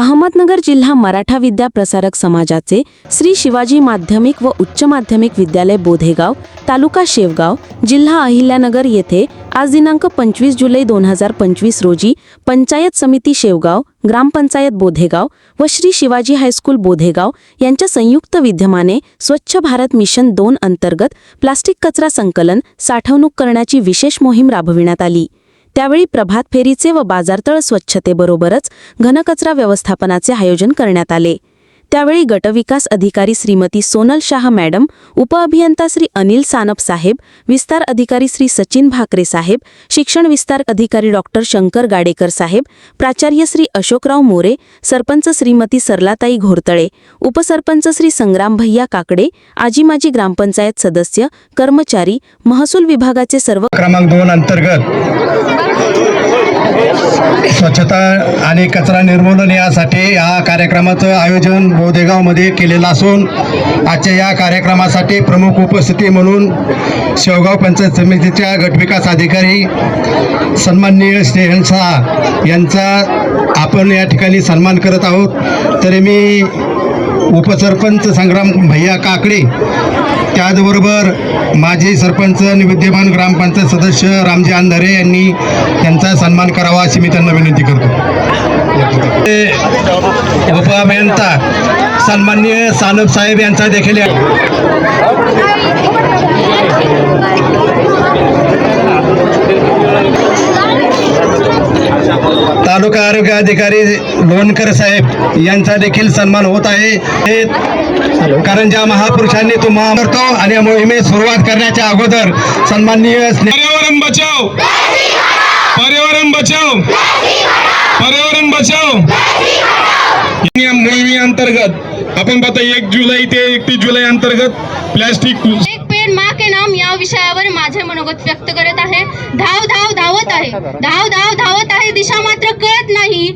अहमदनगर जिल्हा मराठा विद्या प्रसारक समाजाचे श्री शिवाजी माध्यमिक व उच्च माध्यमिक विद्यालय बोधेगाव तालुका शेवगाव जिल्हा अहिल्यानगर येथे आज दिनांक पंचवीस जुलै दोन हजार पंचवीस रोजी पंचायत समिती शेवगाव ग्रामपंचायत बोधेगाव व श्री शिवाजी हायस्कूल बोधेगाव यांच्या संयुक्त विद्यमाने स्वच्छ भारत मिशन दोन अंतर्गत प्लास्टिक कचरा संकलन साठवणूक करण्याची विशेष मोहीम राबविण्यात आली. त्यावेळी प्रभात फेरीचे व बाजारतळ स्वच्छतेबरोबरच घनकचरा व्यवस्थापनाचे आयोजन करण्यात आले. त्यावेळी गटविकास अधिकारी श्रीमती सोनल शाह मॅडम उपअभियंता श्री अनिल सानप साहेब विस्तार अधिकारी श्री सचिन भाकरे साहेब शिक्षण विस्तार अधिकारी डॉक्टर शंकर गाडेकर साहेब प्राचार्य श्री अशोकराव मोरे सरपंच श्रीमती सरलाताई घोरतळे उपसरपंच श्री संग्राम भैया काकडे आजी माजी ग्रामपंचायत सदस्य कर्मचारी महसूल विभागाचे सर्व क्रमांक दोन अंतर्गत स्वच्छता आणि कचरा निर्मूलन यासाठी या कार्यक्रमाचं आयोजन बोदेगावमध्ये केलेलं असून आजच्या या कार्यक्रमासाठी प्रमुख उपस्थिती म्हणून शेवगाव पंचायत समितीच्या गटविकास अधिकारी सन्माननीय स्नेहन शाह यांचा आपण या ठिकाणी सन्मान करत आहोत. तरी मी उपसरपंच संग्राम भैया काकडे त्याचबरोबर माजी सरपंच आणि विद्यमान ग्रामपंचायत सदस्य रामजी अंधारे यांनी त्यांचा सन्मान करावा अशी मी त्यांना विनंती करतो. ते उपअभियंता सन्माननीय सानप साहेब यांचा देखील तालुका आरोग्य अधिकारी लोणकर साहेब यांचा देखील सन्मान होत आहे. हे कारण ज्या महापुरुषांनी तो महा करतो आणि या मोहिमेस सुरुवात करण्याच्या अगोदर सन्माननीय स्ने- पर्यावरण बचाव. पर्यावरण बचाव. पर्यावरण बचाव. या मोहिमेअंतर्गत आपण पाहता एक जुलै ते एकतीस जुलै अंतर्गत प्लॅस्टिक परिणाम या विषयावर माझे मनोगत व्यक्त करत आहे. धाव धाव धावत आहे. धाव धाव धावत आहे दिशा मात्र कळत नाही.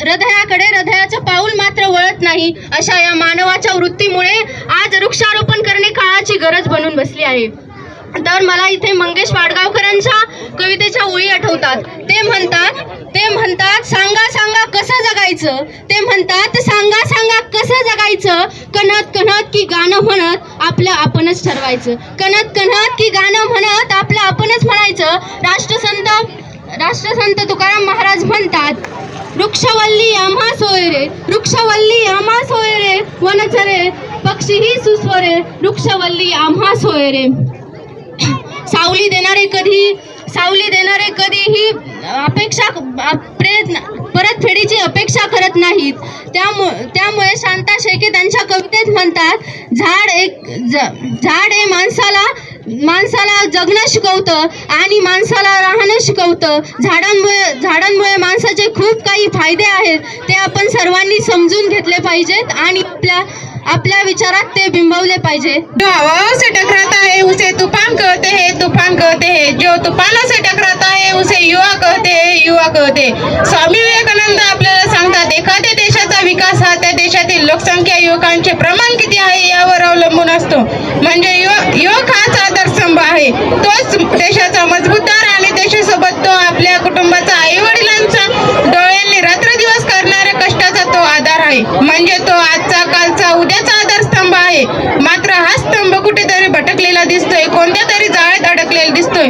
हृदयाकडे हृदयाचं पाऊल मात्र वळत नाही. अशा या मानवाच्या वृत्तीमुळे आज वृक्षारोपण करणे काळाची गरज बनून बसली आहे. तर मला इथे मंगेश वाडगावकरांच्या कवितेच्या ओळी आठवतात. ते म्हणतात ते म्हणतात सांगा जगायचं. ते म्हणतात सांगा सांगा कसं जगायचं? कणत कणत की गाणं म्हणत आपलं आपणच ठरवायचं. कणत कणत की गाणं म्हणत आपलं आपणच म्हणायचं. राष्ट्रसंत राष्ट्रसंत तुकाराम महाराज म्हणतात वृक्षवल्ली आम्हा सोयरे वृक्षवल्ली आम्हा सोयरे वनचरे पक्षीही सुस्वरे वृक्षवल्ली आम्हा सोयरे सावली देणारे कधी सावली देणारे कधीही अपेक्षा प्रयत्न परतफेडीची अपेक्षा करत नाहीत. त्यामुळे त्यामुळे शांता शेके त्यांच्या कवितेत म्हणतात झाड एक ज- झाड हे माणसाला माणसाला जगणं शिकवतं आणि माणसाला राहणं शिकवतं. झाडांमुळे झाडांमुळे माणसाचे खूप काही फायदे आहेत ते आपण सर्वांनी समजून घेतले पाहिजेत आणि आपल्या आपल्या विचारात ते बिंबवले पाहिजे. जो हवाओं से टकराता है उसे तूफान कहते हैं तूफान कहते हैं. जो तूफानों से टकराता है उसे युवा कहते हैं युवा कहते स्वामी विवेकानंद आपल्याला सांगतात एखाद्या देशाचा विकास हा त्या देशातील लोकसंख्या युवकांचे प्रमाण किती आहे यावर अवलंबून असतो. म्हणजे युवक युवक हाच आधारस्तंभ आहे. तोच देशाचा मजबूतदार आणि देशासोबत तो आपल्या कुटुंबाचा आई वडिलांचा डोळ्यांनी रात्रदिवस करणाऱ्या कष्टाचा तो आधार आहे. म्हणजे तो आजचा कालचा उद्याचा आधारस्तंभ आहे मात्र हा स्तंभ कुठेतरी भटकलेला कोणत्या तरी जाळ्यात अडकलेला दिसतोय.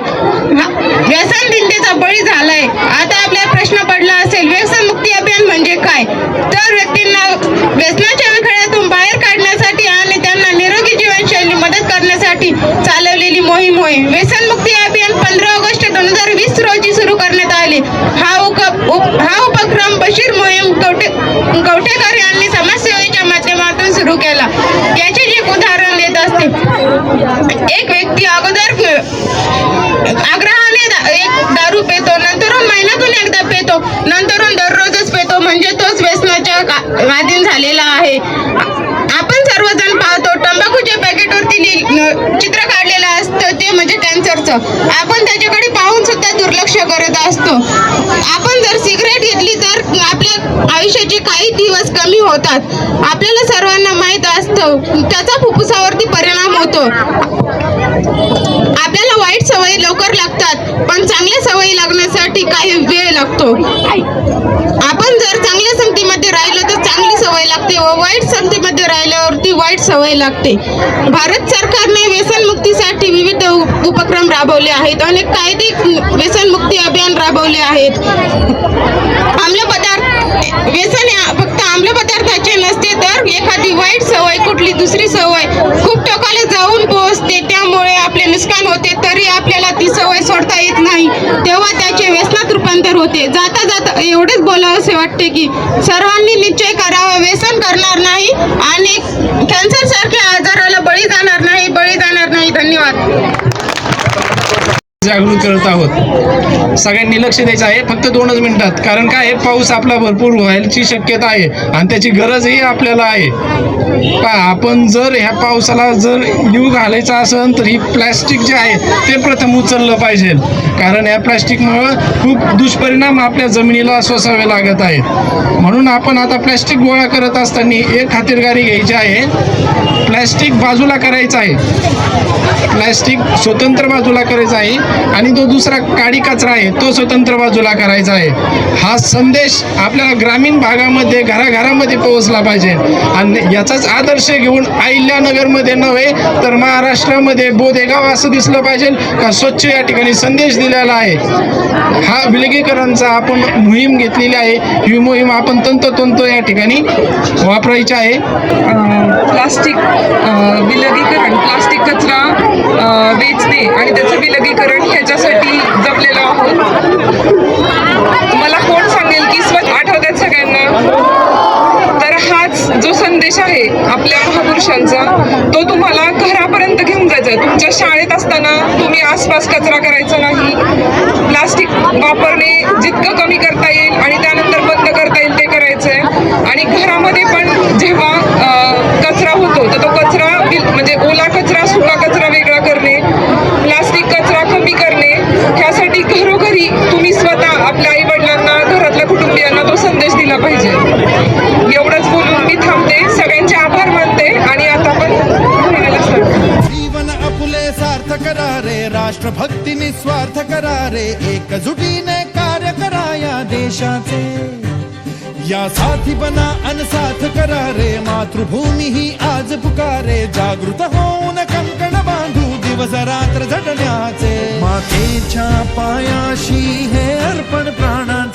व्यसन भिंतीचा बळी झालाय. आता आपल्याला प्रश्न पडला असेल व्यसन मुक्ती अभियान म्हणजे काय? तर व्यक्तींना व्यसनाच्या विखड्यातून बाहेर काढण्यासाठी आणि त्यांना निरोगी जीवनशैली मदत करण्यासाठी चालवलेली मोहीम होय. व्यसन मुक्ती अभियान पंधरा ऑगस्ट दोन हजार वीस रोजी सुरू करण्यात आले. हा उप उप- हा उपक्रम बशीर मोहीम कवठे कवठेकर यांनी समाजसेवेच्या माध्यमातून सुरू केला याचे एक उदाहरण देत असते एक व्यक्ती अगोदर आग्रहाने दा- एक दारू पेतो नंतरून महिन्यातून एकदा पेतो नंतरून दररोजच पेतो म्हणजे तोच व्यसनाच्या का- अधीन झालेला आहे. आपण सर्वजण पाहतो तंबाखूच्या पॅकेटवरती चित्र काढलेलं असतं ते म्हणजे कॅन्सरचं आपण त्याच्याकडे पाहून सुद्धा दुर्लक्ष करत असतो. आपण जर सिगरेट घेतली तर आपल्या आयुष्याचे काही दिवस कमी होतात. आपल्याला सर्वांना माहीत असतं त्याचा फुफ्फुसावरती परिणाम होतो. आपल्याला वाईट सवयी लवकर लागतात पण चांगल्या सवयी लागण्यासाठी काही वेळ लागतो. आपण जर किंवा वाईट संधीमध्ये राहिल्यावरती वाईट सवय लागते. भारत सरकारने व्यसनमुक्तीसाठी विविध उपक्रम राबवले आहेत. अनेक कायदे व्यसनमुक्ती अभियान राबवले आहेत. आम्ल पदार्थ व्यसन या फक्त आम्ल पदार्थाचे नसते तर एखादी वाईट सवय कुठली दुसरी सवय खूप टोकाला जाऊन पोहोचते. त्यामुळे आपले नुकसान होते तरी आपल्याला ती सवय सोडता येत नाही. तेव्हा त्या रूपांतर होते. जाता जाता एवढेच बोलावंसे वाटते की सर्वांनी निश्चय करावा व्यसन करणार नाही आणि कॅन्सर सारख्या आजाराला बळी जाणार नाही बळी जाणार नाही. धन्यवाद. जागृत करत आहोत. सगळ्यांनी लक्ष द्यायचं आहे. फक्त दोनच मिनिटात. कारण काय पाऊस आपला भरपूर व्हायची शक्यता आहे. आणि त्याची गरजही आपल्याला आहे. का आपण जर ह्या पावसाला जर जीव घालायचा असेल तर ही प्लॅस्टिक जे आहे ते प्रथम उचललं पाहिजे. कारण या प्लॅस्टिकमुळं खूप दुष्परिणाम आपल्या जमिनीला सोसावे लागत आहेत. म्हणून आपण आता प्लॅस्टिक गोळा करत असताना एक खातिरदारी घ्यायची आहे. प्लॅस्टिक बाजूला करायचं आहे. प्लॅस्टिक स्वतंत्र बाजूला करायचं आहे. आणि तो दुसरा काडी कचरा आहे तो स्वतंत्र बाजूला करायचा आहे. हा संदेश आपल्याला ग्रामीण भागामध्ये घराघरामध्ये पोहोचला पाहिजे. आणि याचाच आदर्श घेऊन अहिल्यानगरमध्ये नव्हे तर महाराष्ट्रामध्ये बोधेगाव असं दिसलं पाहिजे का स्वच्छ या ठिकाणी संदेश दिलेला आहे. हा विलगीकरणचा आपण मोहीम घेतलेली आहे. ही मोहीम आपण तंतोतंत या ठिकाणी वापरायची आहे. प्लास्टिक विलगीकरण प्लास्टिक कचरा वेचणे आणि त्याचं विलगीकरण ह्याच्यासाठी जपलेलो आहोत. मला कोण सांगेल की स्वच्छ आठवतात सगळ्यांना? तर हाच जो संदेश आहे आपल्या महापुरुषांचा तो तुम्हाला घरापर्यंत घेऊन जायचा आहे. तुमच्या शाळेत असताना तुम्ही आसपास कचरा करायचा नाही. प्लास्टिक वापरणे जितकं कमी करता येईल आणि त्यानंतर बंद करता येईल ते करायचं आहे आणि घरामध्ये राष्ट्रभक्ती निस्वार्थ करा रे एकजुटीने कार्य करा या देशाचे. या साथी बना अनसाथ करा रे मातृभूमी ही आज पुकारे जागृत होऊन कंकण बांधू दिवस रात्र झटण्याचे. मातेच्या पायाशी हे अर्पण प्राण